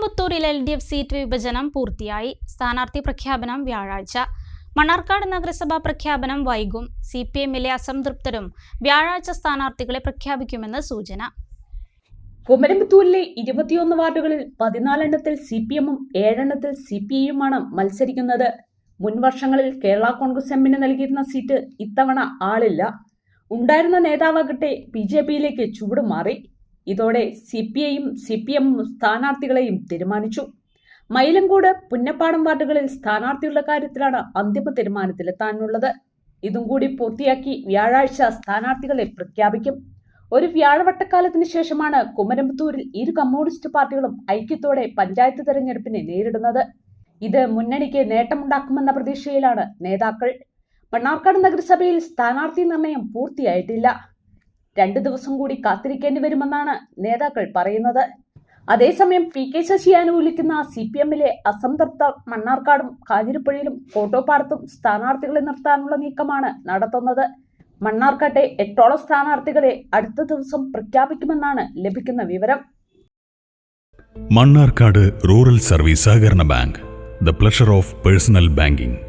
കുമരമ്പത്തൂരിൽ L D F seat വിഭജനം പൂർത്തിയായി. സ്ഥാനാർത്ഥി പ്രഖ്യാപനം വ്യാഴാഴ്ച. മണ്ണാർക്കാട് നഗരസഭാ പ്രഖ്യാപനം വൈകും. സി പി എമ്മിലെ അസംതൃപ്തരും വ്യാഴാഴ്ച സ്ഥാനാർത്ഥികളെ പ്രഖ്യാപിക്കുമെന്ന് സൂചന. കുമരമ്പത്തൂരിലെ ഇരുപത്തിയൊന്ന് വാർഡുകളിൽ പതിനാലെണ്ണത്തിൽ സി പി എമ്മും ഏഴെണ്ണത്തിൽ സി പി ഐയുമാണ് മത്സരിക്കുന്നത്. മുൻ വർഷങ്ങളിൽ കേരള കോൺഗ്രസ് എമ്മിന് നൽകിയിരുന്ന സീറ്റ് ഇത്തവണ ആളില്ല. ഉണ്ടായിരുന്ന നേതാവാകട്ടെ ബി ജെ പിയിലേക്ക് ചുവടുമാറി ഇതോടെ സി പി ഐയും സി പി എമ്മും സ്ഥാനാർത്ഥികളെയും തീരുമാനിച്ചു. മയിലങ്കോട് പുന്നപ്പാടം വാർഡുകളിൽ സ്ഥാനാർത്ഥികളുടെ കാര്യത്തിലാണ് അന്തിമ തീരുമാനത്തിലെത്താനുള്ളത്. ഇതും കൂടി പൂർത്തിയാക്കി വ്യാഴാഴ്ച സ്ഥാനാർത്ഥികളെ പ്രഖ്യാപിക്കും. ഒരു വ്യാഴവട്ടക്കാലത്തിന് ശേഷമാണ് കുമരമ്പത്തൂരിൽ ഇരു കമ്മ്യൂണിസ്റ്റ് പാർട്ടികളും ഐക്യത്തോടെ പഞ്ചായത്ത് തെരഞ്ഞെടുപ്പിനെ നേരിടുന്നത്. ഇത് മുന്നണിക്ക് നേട്ടമുണ്ടാക്കുമെന്ന പ്രതീക്ഷയിലാണ് നേതാക്കൾ. മണ്ണാർക്കാട് നഗരസഭയിൽ സ്ഥാനാർത്ഥി നിർണയം പൂർത്തിയായിട്ടില്ല. രണ്ടു ദിവസം കൂടി കാത്തിരിക്കേണ്ടി വരുമെന്നാണ് നേതാക്കൾ പറയുന്നത്. അതേസമയം പി കെ ശശി അനുകൂലിക്കുന്ന സി പി എമ്മിലെ അസംതൃപ്ത മണ്ണാർക്കാടും കാഞ്ഞിരപ്പുഴയിലും കോട്ടോപ്പാടത്തും സ്ഥാനാർത്ഥികളെ നിർത്താനുള്ള നീക്കമാണ് നടത്തുന്നത്. മണ്ണാർക്കാട്ടെ എട്ടോളം സ്ഥാനാർത്ഥികളെ അടുത്ത ദിവസം പ്രഖ്യാപിക്കുമെന്നാണ് ലഭിക്കുന്ന വിവരം. മണ്ണാർക്കാട് റൂറൽ സർവീസ് സഹകരണ bank the pleasure of personal banking.